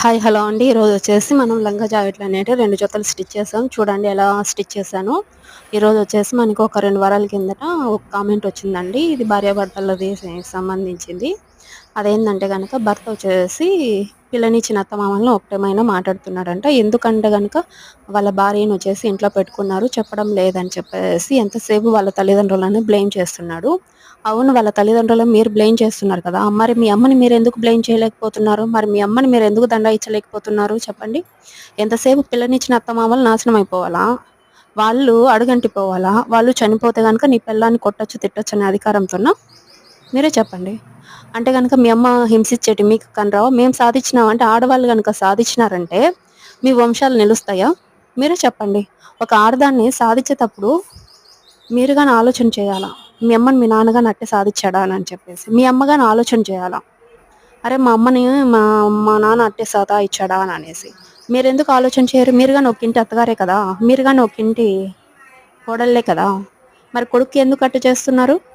Hi hello అండి. ఈరోజు వచ్చేసి మనం లంగా జాకెట్లు అనేవి రెండు జతలు స్టిచ్ చేసాం. చూడండి ఎలా స్టిచ్ చేశాను. ఈరోజు వచ్చేసి మనకు ఒక రెండు వారాల కిందట ఒక కామెంట్ వచ్చిందండి. ఇది భార్యాభర్తలది సంబంధించింది. అదేంటంటే కనుక భర్త వచ్చేసి పిల్లనిచ్చిన అత్తమామలను ఒకటేమైనా మాట్లాడుతున్నాడంట. ఎందుకంటే కనుక వాళ్ళ భార్యను వచ్చేసి ఇంట్లో పెట్టుకున్నారు చెప్పడం లేదని చెప్పేసి ఎంతసేపు వాళ్ళ తల్లిదండ్రులను బ్లేమ్ చేస్తున్నాడు. అవును వాళ్ళ తల్లిదండ్రులను మీరు బ్లేమ్ చేస్తున్నారు కదా. మరి మీ అమ్మని మీరు ఎందుకు బ్లేమ్ చేయలేకపోతున్నారు? మరి మీ అమ్మని మీరు ఎందుకు దండ ఇచ్చలేకపోతున్నారు చెప్పండి. ఎంతసేపు పిల్లనిచ్చిన అత్తమామలు నాశనం అయిపోవాలా? వాళ్ళు అడుగంటిపోవాలా? వాళ్ళు చనిపోతే కనుక నీ పిల్లాన్ని కొట్టచ్చు తిట్టచ్చు అనే అధికారంతో మీరే చెప్పండి. అంటే కనుక మీ అమ్మ హింసించేటి మీకు కనరావా మేము సాధించినాం. అంటే ఆడవాళ్ళు కనుక సాధించినారంటే మీ వంశాలు నిలుస్తాయా? మీరే చెప్పండి. ఒక ఆడదాన్ని సాధించేటప్పుడు మీరు కానీ ఆలోచన చేయాలా? మీ అమ్మని మీ నాన్నగాని అట్టే సాధించాడా అని చెప్పేసి. మీ అమ్మగాని ఆలోచన చేయాలా? అరే మా అమ్మని మా మా నాన్న అట్టే సదా ఇచ్చాడా అని అనేసి. మీరు ఎందుకు ఆలోచన చేయరు? మీరు కానీ ఒక ఇంటి అత్తగారే కదా? మీరు కానీ ఒక ఇంటి కోడళ్ళే కదా? మరి కొడుకు ఎందుకు అట్టు చేస్తున్నారు?